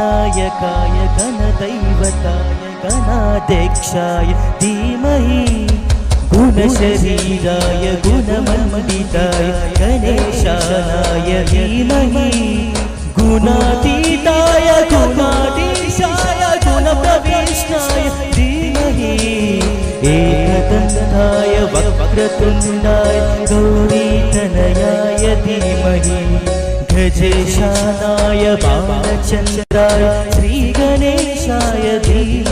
गणनायकाय गणदैवताय गणाध्यक्षाय धीमहि गुणशरीराय गुणमण्डिताय गणेशानाय धीमहि गुणातीताय गुणाधीशाय गुणप्रविष्टाय धीमहि एकदन्ताय वक्रतुण्डाय गौरीतनयाय धीमहि गजेशानाय बालचन्द्राय श्रीगणेशाय धीमहि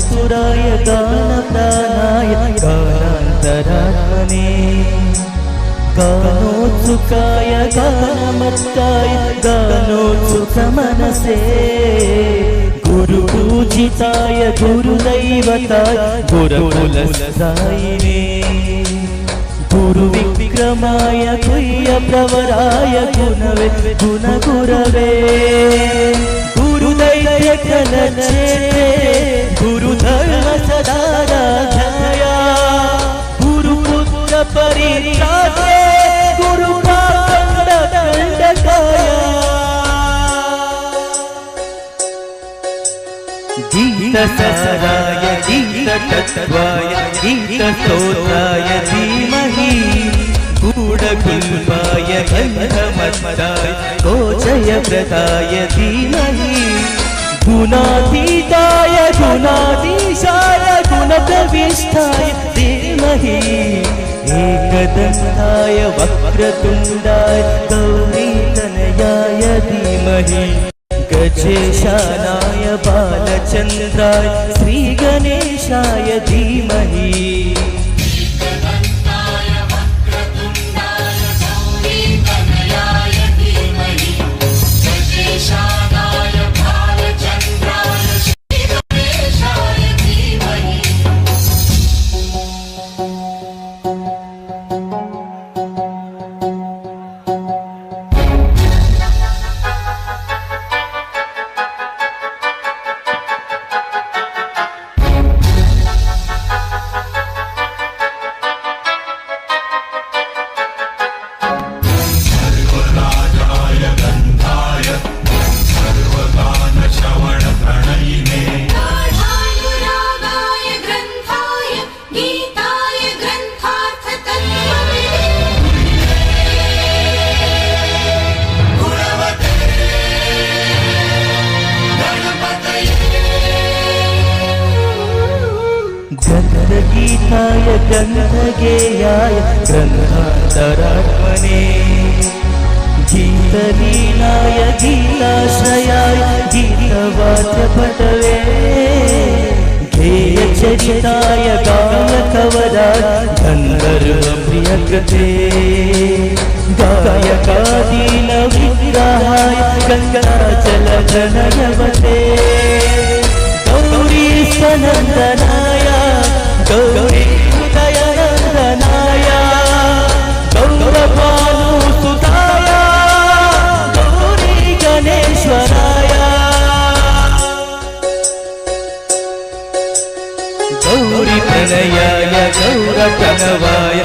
गानचतुराय गानप्राणाय गानान्तरात्मने गानोत्सुकाय गानमत्ताय गानोत्सुकमनसे गुरुपूजिताय गुरुदैवताय गुरुकुलसायिने गुरुविक्रमाय गुह्यप्रवराय गुणवे गुणगुरवे गुरुदैत्यकलचे गुरुधर्म गीतसाराय गीततत्त्वाय गीतस्तोत्राय धीमहि गूढकुल्पाय गन्धमत्ताय गोचयव्रताय धीमहि गुणातीताय गुणाधीशाय गुणप्रविष्टाय धीमहि एकदन्ताय वक्रतुण्डाय गौरीतनयाय ഗണേശാനായ ബാലചന്ദ്രായ ശ്രീ ഗണേശായ ധീമ गन्धगीताय गन्धगेयाय ग्रन्थान्तरात्मने गीतलीलाय गीताश्रयाय गीतवाद्यपटवे गेयचरिताय गायकवराय गन्धर्वप्रियकृते गायकादीनविग्रहाय गङ्गाचलजनयवते गौरी गटनवाय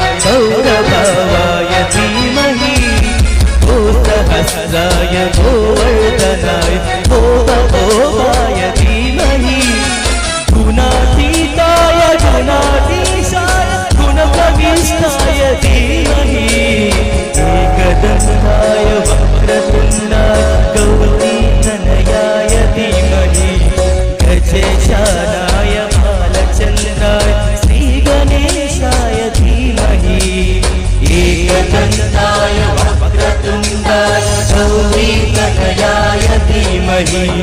धीमहि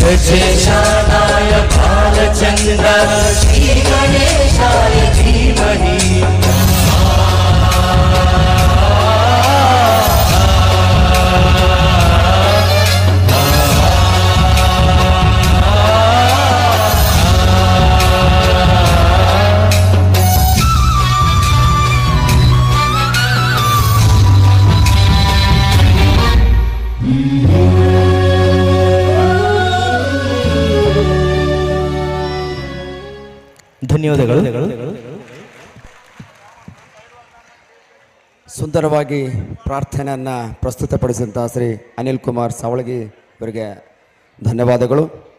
गजेशानाय बालचन्द्राय श्रीगणेशाय ಧನ್ಯವಾದಗಳು. ಸುಂದರವಾಗಿ ಪ್ರಾರ್ಥನೆಯನ್ನು ಪ್ರಸ್ತುತಪಡಿಸಿದಂಥ ಶ್ರೀ ಅನಿಲ್ ಕುಮಾರ್ ಸಾವಳಗಿ ಅವರಿಗೆ ಧನ್ಯವಾದಗಳು.